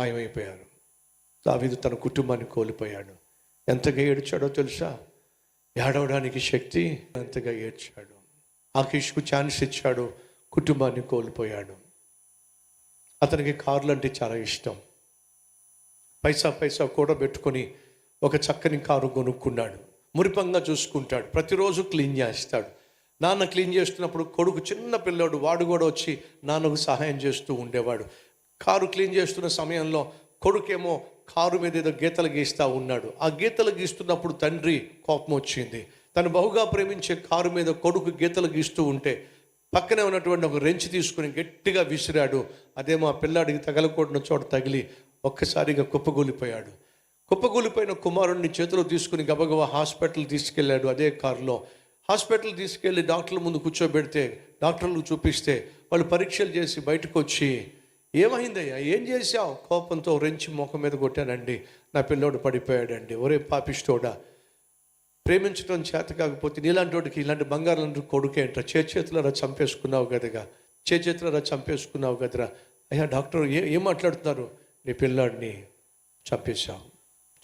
మాయమైపోయారు. దావీదు తన కుటుంబాన్ని కోల్పోయాడు. ఎంతగా ఏడ్చాడో తెలుసా? ఏడవడానికి శక్తి ఎంతగా ఏడ్చాడు. ఆకీష్కు ఛాన్స్ ఇచ్చాడు. కుటుంబాన్ని కోల్పోయాడు. అతనికి కార్లు అంటే చాలా ఇష్టం. పైసా పైసా కూడా పెట్టుకొని ఒక చక్కని కారు కొనుక్కున్నాడు. మురిపంగా చూసుకుంటాడు. ప్రతిరోజు క్లీన్ చేస్తాడు. నాన్న క్లీన్ చేస్తున్నప్పుడు కొడుకు చిన్న పిల్లోడు వాడు కూడా వచ్చి నాన్నకు సహాయం చేస్తూ ఉండేవాడు. కారు క్లీన్ చేస్తున్న సమయంలో కొడుకేమో కారు మీద ఏదో గీతలు గీస్తూ ఉన్నాడు. ఆ గీతలు గీస్తున్నప్పుడు తండ్రి కోపం వచ్చింది. తను బహుగా ప్రేమించే కారు మీద కొడుకు గీతలు గీస్తూ ఉంటే పక్కనే ఉన్నటువంటి ఒక రెంచి తీసుకుని గట్టిగా విసిరాడు. అదేమో ఆ పిల్లాడికి తగలకూడని చోట తగిలి ఒక్కసారిగా కుప్పగూలిపోయాడు కుప్పగూలిపోయిన కుమారుడిని చేతిలో తీసుకుని గబగబా హాస్పిటల్ తీసుకెళ్ళాడు అదే కారులో. హాస్పిటల్ తీసుకెళ్ళి డాక్టర్ల ముందు కూర్చోబెడితే డాక్టర్లు చూపిస్తే వాళ్ళు పరీక్షలు చేసి బయటకు వచ్చి ఏమైందయ్యా? ఏం చేశావు? కోపంతో రెంచి ముఖం మీద కొట్టానండి. నా పిల్లోడు పడిపోయాడండి. ఒరే పాపిస్తోడా ప్రేమించడం చేత కాకపోతే నీలాంటి వాడికి ఇలాంటి బంగారం కొడుకే చేతిలో చేతులరా చంపేసుకున్నావు కదగా? చే చేతులరా చంపేసుకున్నావు కదరా? అయ్యా డాక్టర్ ఏ ఏం మాట్లాడుతున్నారు? నీ పిల్లాడిని చంపేశావు.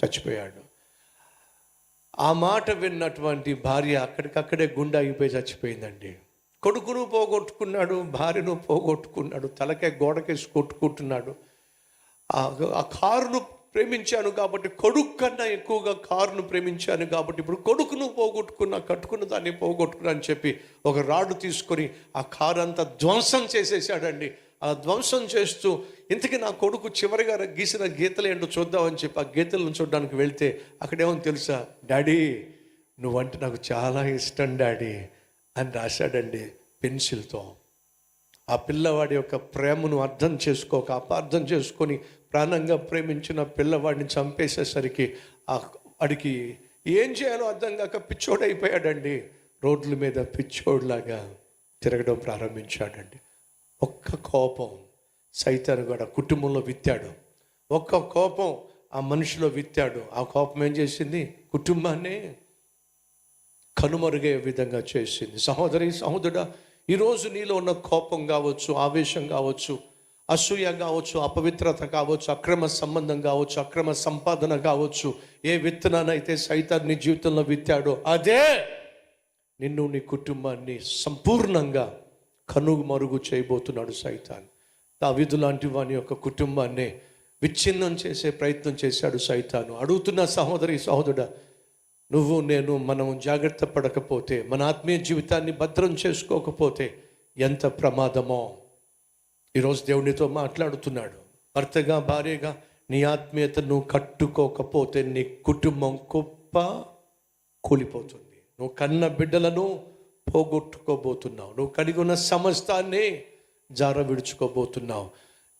చచ్చిపోయాడు. ఆ మాట విన్నటువంటి భార్య అక్కడికక్కడే గుండె అయిపోయి చచ్చిపోయిందండి. కొడుకును పోగొట్టుకున్నాడు భార్యను పోగొట్టుకున్నాడు తలకే గోడకేసి కొట్టుకుంటున్నాడు. ఆ కారును ప్రేమించాను కాబట్టి కొడుకు కన్నా ఎక్కువగా కారును ప్రేమించాను కాబట్టి ఇప్పుడు కొడుకును పోగొట్టుకున్నా కట్టుకున్న దాన్ని పోగొట్టుకున్నా అని చెప్పి ఒక రాడు తీసుకొని ఆ కారు అంతా ధ్వంసం చేసేసాడండి ఆ ధ్వంసం చేస్తూ ఇంతకీ నా కొడుకు చివరిగా గీసిన గీతలు ఏంటో చూద్దామని చెప్పి ఆ గీతలను చూడడానికి వెళ్తే అక్కడేమో తెలుసా డాడీ నువ్వంటే నాకు చాలా ఇష్టం డాడీ. అని రాశాడండి పెన్సిల్తో. ఆ పిల్లవాడి యొక్క ప్రేమను అర్థం చేసుకోక అపార్థం చేసుకొని ప్రాణంగా ప్రేమించిన పిల్లవాడిని చంపేసేసరికి ఆ వాడికి ఏం చేయాలో అర్థం కాక పిచ్చోడైపోయాడండి. రోడ్ల మీద పిచ్చోడ్లాగా తిరగడం ప్రారంభించాడండి. ఒక్క కోపం సైతాను కూడా కుటుంబంలో విత్తాడు. ఒక్క కోపం ఆ మనిషిలో విత్తాడు. ఆ కోపం ఏం చేసింది? కుటుంబాన్ని కనుమరుగే విధంగా చేసింది. సహోదరి సహోదరుడా ఈరోజు నీలో ఉన్న కోపం కావచ్చు ఆవేశం కావచ్చు అసూయ కావచ్చు అపవిత్రత కావచ్చు అక్రమ సంబంధం కావచ్చు అక్రమ సంపాదన కావచ్చు ఏ విత్తనానైతే సైతాన్ని నీ జీవితంలో విత్తాడో అదే నిన్ను నీ కుటుంబాన్ని సంపూర్ణంగా కనుమరుగు చేయబోతున్నాడు సైతాన్. దావీదు లాంటి వాని యొక్క కుటుంబాన్ని విచ్ఛిన్నం చేసే ప్రయత్నం చేశాడు సైతాను. అడుగుతున్న సహోదరి సహోదరుడా నువ్వు నేను మనం జాగ్రత్త పడకపోతే మన ఆత్మీయ జీవితాన్ని భద్రం చేసుకోకపోతే ఎంత ప్రమాదమో. ఈరోజు దేవునితో మాట్లాడుతున్నాడు. భర్తగా భార్యగా నీ ఆత్మీయతను కట్టుకోకపోతే నీ కుటుంబం గొప్ప కూలిపోతుంది. నువ్వు కన్న బిడ్డలను పోగొట్టుకోబోతున్నావు. నువ్వు కలిగి ఉన్న సమస్తాన్ని జార విడుచుకోబోతున్నావు.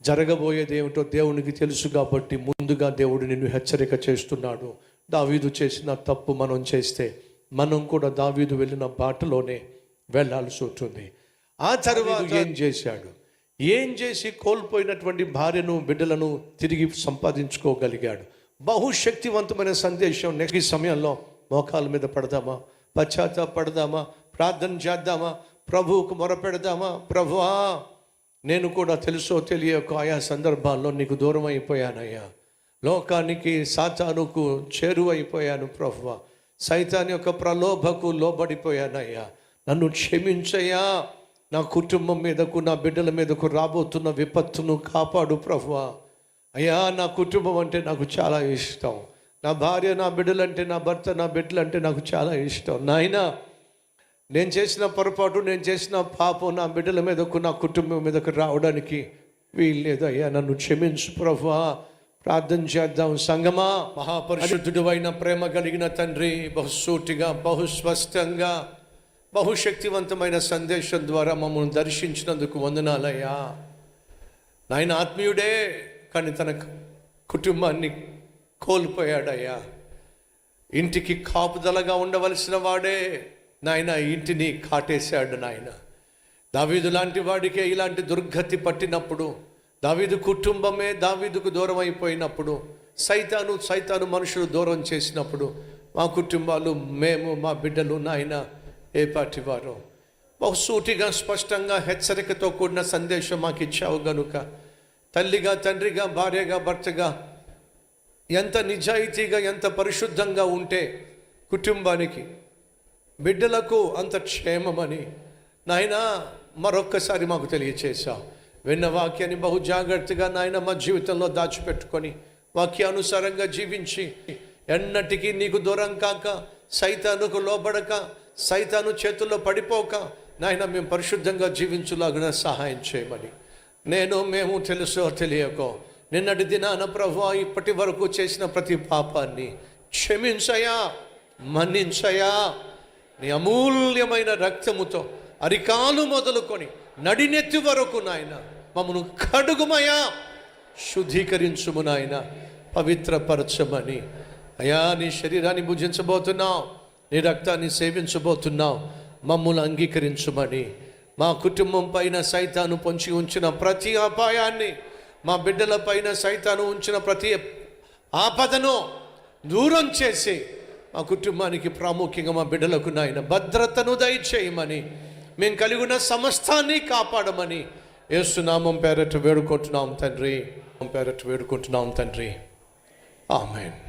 జరగబోయేది ఏమిటో దేవునికి తెలుసు కాబట్టి ముందుగా దేవుడు నిన్ను హెచ్చరిక చేస్తున్నాడు. దావీదు చేసిన తప్పు మనం చేస్తే మనం కూడా దావీదు వెళ్ళిన బాటలోనే వెళ్ళాల్సి ఉంటుంది. ఆ తర్వాత ఏం చేశాడు? ఏం చేసి కోల్పోయినటువంటి భార్యను బిడ్డలను తిరిగి సంపాదించుకోగలిగాడు? బహుశక్తివంతమైన సందేశం. నెక్స్ట్ సమయంలో మోకాల మీద పడదామా? పశ్చాత్తాపడదామా ప్రార్థన చేద్దామా? ప్రభువుకు మొరపెడదామా? ప్రభువా నేను కూడా తెలుసో తెలియక ఆయా సందర్భాల్లో నీకు దూరం అయిపోయానయ్యా లోకానికి సాతానుకు చేరువైపోయాను ప్రభువ. సైతాన్ యొక్క ప్రలోభకు లోబడిపోయానయ్యా. నన్ను క్షమించయ్యా. నా కుటుంబం మీదకు నా బిడ్డల మీదకు రాబోతున్న విపత్తును కాపాడు ప్రభువా. అయ్యా నా కుటుంబం అంటే నాకు చాలా ఇష్టం. నా భార్య నా బిడ్డలంటే నా భర్త నా బిడ్డలంటే నాకు చాలా ఇష్టం. నాయన నేను చేసిన పొరపాటు నేను చేసిన పాపం నా బిడ్డల మీదకు నా కుటుంబం మీదకు రావడానికి వీల్లేదు అయ్యా నన్ను క్షమించు ప్రభువా. ప్రార్థన చేద్దాం సంగమా. మహాపరిశుద్ధుడు అయిన ప్రేమ కలిగిన తండ్రి బహుసూటిగా బహుస్వస్థంగా బహుశక్తివంతమైన సందేశం ద్వారా మమ్మల్ని దర్శించినందుకు వందనాలయ్యా. నాయన ఆత్మీయుడే కానీ తన కుటుంబాన్ని కోల్పోయాడయ్యా. ఇంటికి కాపుదలగా ఉండవలసిన వాడే నాయన ఇంటిని కాటేశాడు నాయన. దావీదు లాంటి వాడికే ఇలాంటి దుర్గతి పట్టినప్పుడు దావీదు కుటుంబమే దావీదుకు దూరం అయిపోయినప్పుడు సైతాను సైతాను మనుషులు దూరం చేసినప్పుడు మా కుటుంబాలు మేము మా బిడ్డలు నాయన ఏ పాటి వారు. బహుసూటిగా స్పష్టంగా హెచ్చరికతో కూడిన సందేశం మాకు ఇచ్చావు గనుక తల్లిగా తండ్రిగా భార్యగా భర్తగా ఎంత నిజాయితీగా ఎంత పరిశుద్ధంగా ఉంటే కుటుంబానికి బిడ్డలకు అంత క్షేమమని నాయన మరొక్కసారి మాకు తెలియచేశావు. విన్న వాక్యాన్ని బహు జాగ్రత్తగా నాయన మా జీవితంలో దాచిపెట్టుకొని వాక్యానుసారంగా జీవించి ఎన్నటికీ నీకు దూరం కాక సైతానుకు లోబడక సైతాను చేతుల్లో పడిపోక నాయన మేము పరిశుద్ధంగా జీవించులాగా సహాయం చేయమని. నేను మేము తెలుసో తెలియకో నిన్నటి దినాన ప్రభు ఇప్పటి వరకు చేసిన ప్రతి పాపాన్ని క్షమించయా మన్నించయా? నీ అమూల్యమైన రక్తముతో అరికాలు మొదలుకొని నడినెత్తి వరకు నాయన మమ్మను కడుగుమయా శుద్ధీకరించుము నాయన పవిత్రపరచమని. అయా నీ శరీరాన్ని భుజించబోతున్నావు నీ రక్తాన్ని సేవించబోతున్నావు మమ్మల్ని అంగీకరించుమని. మా కుటుంబం పైన సైతాను పొంచి ఉంచిన ప్రతి అపాయాన్ని మా బిడ్డల పైన సైతాను ఉంచిన ప్రతి ఆపదను దూరం చేసి మా కుటుంబానికి ప్రాముఖ్యంగా మా బిడ్డలకు నాయన భద్రతను దయచేయమని. మేము కలిగిన సమస్తాన్ని కాపాడమని ఏసునామం పేరట్టు వేడుకుంటున్నాం తండ్రి. పేరట్టు వేడుకుంటున్నాం తండ్రి. ఆమెన్.